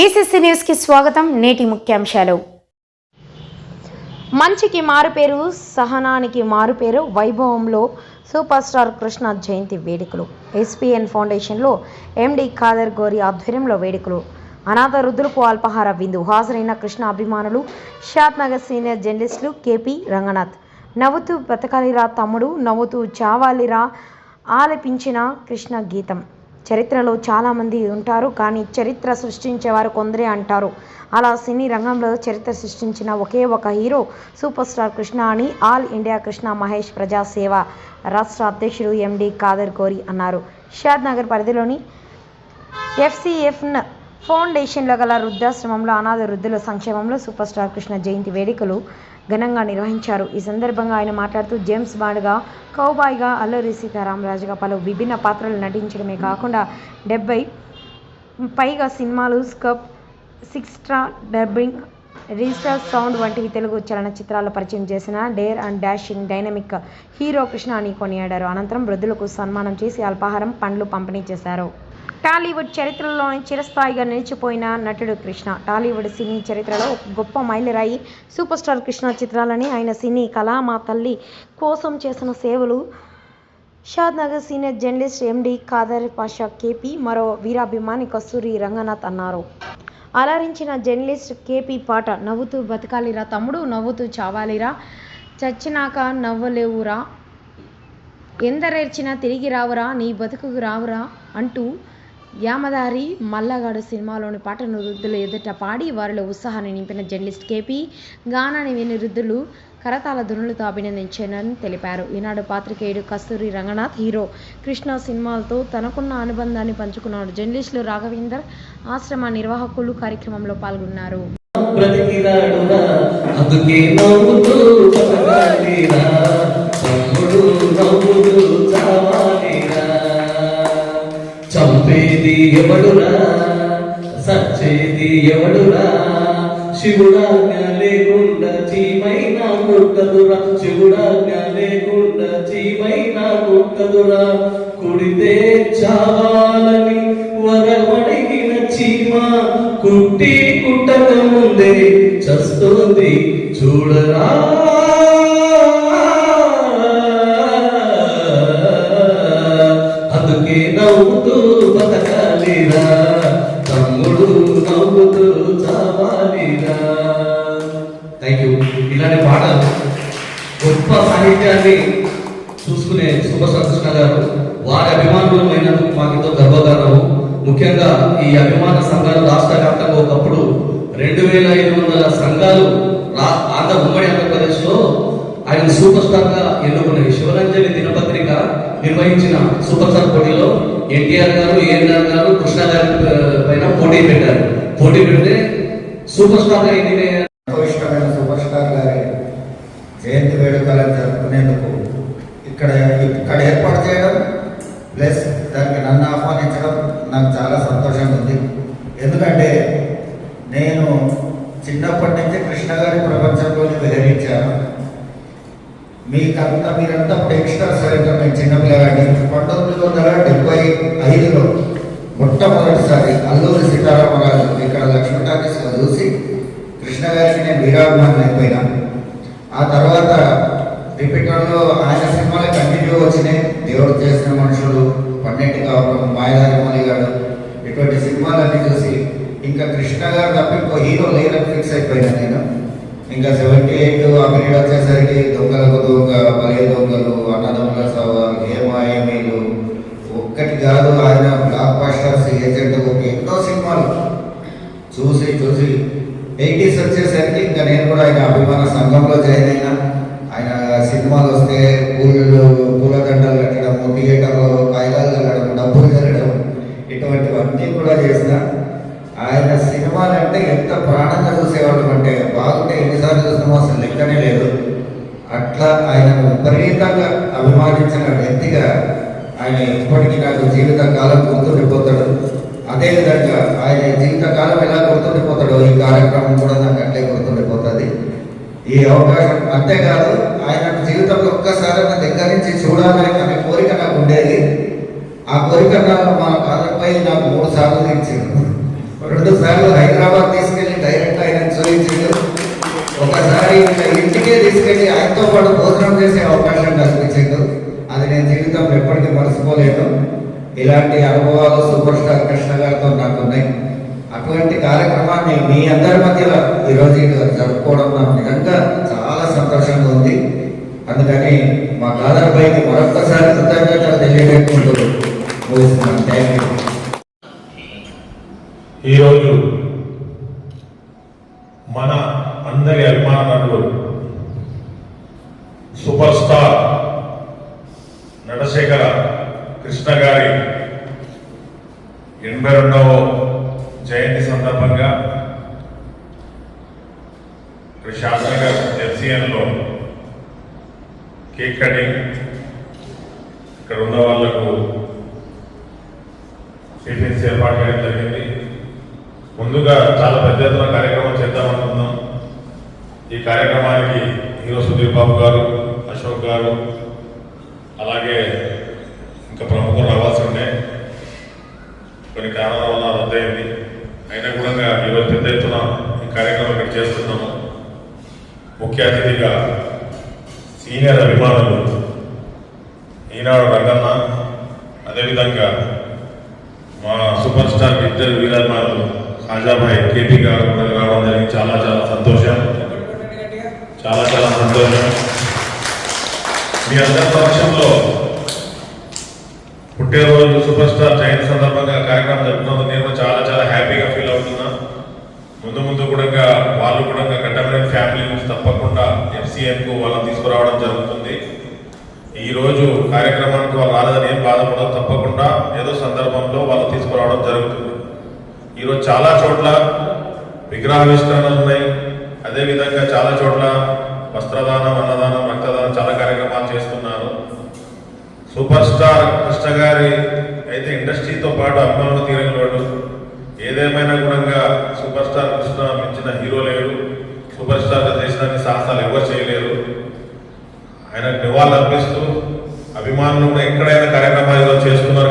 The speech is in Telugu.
బీసీసీ న్యూస్కి స్వాగతం నేటి ముఖ్యాంశాలు. మంచికి మారుపేరు సహనానికి మారుపేరు వైభవంలో సూపర్ స్టార్ కృష్ణ జయంతి వేడుకలు. ఎస్పీఎన్ ఫౌండేషన్లో ఎండి ఖాదర్ గోరి ఆధ్వర్యంలో వేడుకలు. అనాథ వృద్ధులకు అల్పహార విందు. హాజరైన కృష్ణ అభిమానులు Shadnagar senior journalists KP Ranganath. నవ్వుతూ బతకాలిరా తమ్ముడు నవ్వుతూ చావాలిరా ఆలపించిన కృష్ణ గీతం. చరిత్రలో చాలామంది ఉంటారు కానీ చరిత్ర సృష్టించేవారు కొందరే అంటారు. అలా సినీ రంగంలో చరిత్ర సృష్టించిన ఒకే ఒక హీరో సూపర్ స్టార్ కృష్ణ అని ఆల్ ఇండియా కృష్ణ మహేష్ ప్రజాసేవ రాష్ట్ర అధ్యక్షుడు ఎండి కాదర్ కోరి అన్నారు. షాద్ నగర్ పరిధిలోని ఎఫ్సిఎఫ్న్ ఫౌండేషన్లో గల వృద్ధాశ్రమంలో అనాథ వృద్ధుల సంక్షేమంలో సూపర్ స్టార్ కృష్ణ జయంతి వేడుకలు ఘనంగా నిర్వహించారు. ఈ సందర్భంగా ఆయన మాట్లాడుతూ జేమ్స్ బాండ్గా కౌబాయ్గా అల్లూరి సీతారామరాజుగా పలు విభిన్న పాత్రలు నటించడమే కాకుండా డెబ్బై పైగా సినిమాలు స్కప్ సిక్స్ట్రా డబ్బింగ్ రిజిస్టర్ సౌండ్ వంటివి తెలుగు చలనచిత్రాల్లో పరిచయం చేసిన dare and dashing dynamic hero Krishna అని కొనియాడారు. అనంతరం వృద్ధులకు సన్మానం చేసి అల్పాహారం పండ్లు పంపిణీ చేశారు. టాలీవుడ్ చరిత్రలోని చిరస్థాయిగా నిలిచిపోయిన నటుడు కృష్ణ. టాలీవుడ్ సినీ చరిత్రలో ఒక గొప్ప మైలురాయి సూపర్ స్టార్ కృష్ణ చిత్రాలని ఆయన సినీ కళా మా తల్లి కోసం చేసిన సేవలు. Shadnagar senior journalist MD Khader Pasha KP మరో వీరాభిమాని కస్తూరి రంగనాథ్ అన్నారు. అలరించిన జర్నలిస్ట్ కేపీ పాట నవ్వుతూ బతకాలిరా తమ్ముడు నవ్వుతూ చావాలిరా. చచ్చినాక నవ్వలేవురా. ఎందరేర్చినా తిరిగి రావురా నీ బతుకు రావురా అంటూ యామదారి మల్లగాడు సినిమాలోని పాటను వృద్ధులు ఎదుట పాడి వారిలో ఉత్సాహాన్ని నింపిన జర్నలిస్ట్ కేపీ గానాన్ని విని వృద్ధులు కరతాల ధునులతో అభినందించారని తెలిపారు. ఈనాడు పాత్రికేయుడు కస్తూరి రంగనాథ్ హీరో కృష్ణ సినిమాలతో తనకున్న అనుబంధాన్ని పంచుకున్నాడు. జర్నలిస్టులు రాఘవేందర్ ఆశ్రమ నిర్వాహకులు కార్యక్రమంలో పాల్గొన్నారు. అందుకే ఎవడురా సచ్చేది ఎవడురా శివుడాజ్ఞ లేకుండా చీమైనా కొట్టదురా శివుడాజ్ఞ లేకుండా చీమైనా కొట్టదురా కుడితే చావాలని వరమడిగిన చీమ కుట్టి కుట్టక ముందే చస్తుంది చూడరా. ముఖ్యంగా ఈ అభిమాన సంఘాలు రాష్ట్ర వ్యాప్తంగా ఒకప్పుడు రెండు వేల ఐదు వందల సంఘాలు ఆంధ్ర ఉమ్మడి ఆంధ్రప్రదేశ్లో ఆయన సూపర్ స్టార్గా ఎన్నుకున్నది శివరంజని దినపత్రిక నిర్వహించిన సూపర్ స్టార్ పోటీలో ఎన్టీఆర్ గారు ఏఎన్ఆర్ గారు కృష్ణ గారి పైన పోటీ పెట్టారు. పోటీ పెడితే సూపర్ స్టార్గా ఎన్నిక సూపర్ స్టార్ గారి జయంతి వేడుకలను జరుపుకునేందుకు ఇక్కడ ఇక్కడ ఏర్పాటు చేయడం ప్లస్ దానికి నన్ను ఆహ్వానించడం నాకు చాలా సంతోషంగా ఉంది ఎందుకంటే నేను చిన్నప్పటి నుంచి కృష్ణ గారి ప్రపంచంలోనే విహరించాను మీకంతా మీరంతా ప్రేక్షకులు సరిగ్గా మేము చిన్నపిల్లగాడి పంతొమ్మిది వందల డెబ్బై ఐదులో మొట్టమొదటిసారి అల్లూరి సీతారామరాజు ఇక్కడ లక్ష్మీ చూసి కృష్ణ గారికి నేను వీరాభిమానం అయిపోయినా చేసిన మనుషులు పన్నెండు కావడం మాయదారి మౌలి గారు ఇటువంటి సినిమాలన్నీ చూసి ఇంకా కృష్ణ గారు తప్ప ఇంకో హీరో లేదని ఫిక్స్ అయిపోయినా నేను. ఇంకా సెవెంటీ ఎయిట్ ఆ పీరియడ్ వచ్చేసరికి దొంగలకు దొంగ బలే దొంగలు అన్నదొంగల సవాల్ ఏమాయమీలు ఒక్కటి కాదు ఆయన బ్లాక్ బాస్టర్స్ ఏజెంట్ ఒక ఎన్నో సినిమాలు చూసి చూసి. ఎయిటీస్ వచ్చేసరికి ఇంకా నేను కూడా ఆయన అభిమాన సంఘంలో జాయిన్ అయ్యి గంటలు కట్టడం థియేటర్లో కాగితాలు కట్టడం డబ్బులు కట్టడం ఇటువంటివన్నీ కూడా చేసిన ఆయన సినిమాలు అంటే ఎంత ప్రాణంగా చూసేవాళ్ళం అంటే బాగుంటే ఎన్నిసార్లు చూసినామో అసలు లెక్కనే లేదు. అట్లా ఆయన విపరీతంగా అభిమానించిన వ్యక్తిగా ఆయన ఇప్పటికీ నాకు జీవిత కాలం గుర్తుండిపోతాడు అదేవిధంగా ఆయన జీవిత కాలం ఎలా గుర్తుండిపోతాడో ఈ కార్యక్రమం కూడా నాకు అట్లే గుర్తుండిపోతుంది. ఈ అవకాశం అంతేకాదు ఆయన జీవితంలో ఒక్కసారి నా నుంచి చూడాలని అనే కోరిక నాకు ఉండేది. ఆ కోరిక నా- మా కాలంపై నాకు మూడు సార్లు తీర్చింది రెండు సార్లు హైదరాబాద్ తీసుకెళ్ళి డైరెక్ట్ ఆయన చూపించాడు ఒకసారి ఇంటికే తీసుకెళ్ళి ఆయనతో పాటు భోజనం చేసే అవకాశం కల్పించాడు అది నేను జీవితంలో ఎప్పటికీ మర్చిపోలేను. ఇలాంటి అనుభవాలు సూపర్ స్టార్ కృష్ణ గారితో నాకు ఉన్నాయి అటువంటి కార్యక్రమాన్ని మీ అందరి మధ్యలో ఈరోజు జరుపుకోవడం నాకు నిజంగా చాలా సంతోషంగా ఉంది. అందుకని మా కాదర్ బైకి మరొక్కసారి కృతజ్ఞతలు తెలియజేసుకుంటూ ముగిస్తున్నాను థ్యాంక్ యూ ఈరోజు మన అందరి అభిమానులు సూపర్ స్టార్ నటశేఖర కృష్ణ గారి ఎనభై రెండవ జయంతి సందర్భంగా ఇక్కడ శాస్త్రనగర్ ఎఫ్సిఎన్లో కేక్ కటింగ్. ఇక్కడ ఉన్న వాళ్ళకు టిఫిన్స్ ఏర్పాటు చేయడం జరిగింది. ముందుగా చాలా పెద్ద ఎత్తున కార్యక్రమం చేద్దామనుకున్నాం ఈ కార్యక్రమానికి హీరో సుధీర్ బాబు గారు అశోక్ గారు అలాగే ఇంకా ప్రముఖులు రావాల్సి ఉండే కొన్ని కారణాల వల్ల రద్దయింది. అయినా కూడా ఈరోజు పెద్ద ఎత్తున ఈ కార్యక్రమం ఇక్కడ చేస్తున్నాము. ముఖ్య అతిథిగా సీనియర్ అభిమానులు ఈనాడు రంగన్న అదేవిధంగా మా సూపర్ స్టార్ ఇద్దరు వీరాభిమానులు ఖాజాభాయ్ కేపీ గారు కూడా రావడం జరిగింది. చాలా చాలా సంతోషం. చాలా చాలా సంతోషం. మీ అందరి పక్షంలో పుట్టినరోజు సూపర్ స్టార్ జయంతి సందర్భంగా కార్యక్రమం జరుపుతున్నందుకు నేను చాలా చాలా హ్యాపీగా ఫీల్ అవుతున్నా. ముందు ముందు కూడా వాళ్ళు కూడా కట్టమైన ఫ్యామిలీ సీఎంకు వాళ్ళని తీసుకురావడం జరుగుతుంది. ఈరోజు కార్యక్రమానికి వాళ్ళు రాలేదని ఏం బాధపడదు తప్పకుండా ఏదో సందర్భంలో వాళ్ళు తీసుకురావడం జరుగుతుంది. ఈరోజు చాలా చోట్ల విగ్రహావిష్కరణలు ఉన్నాయి. అదేవిధంగా చాలా చోట్ల వస్త్రదానం అన్నదానం రక్తదానం చాలా కార్యక్రమాలు చేస్తున్నారు. సూపర్ స్టార్ కృష్ణ గారి అయితే ఇండస్ట్రీతో పాటు అభిమానులు తీరనివాడు ఏదేమైనా కూడా సూపర్ స్టార్ కృష్ణ మించిన హీరో లేడు. సూపర్ స్టార్ చేసినటువంటి సాహసాలు ఎవరు చేయలేరు. ఆయన నివాళులు అర్పిస్తూ అభిమానులు కూడా ఎక్కడైనా కార్యక్రమాలు చేస్తున్నారు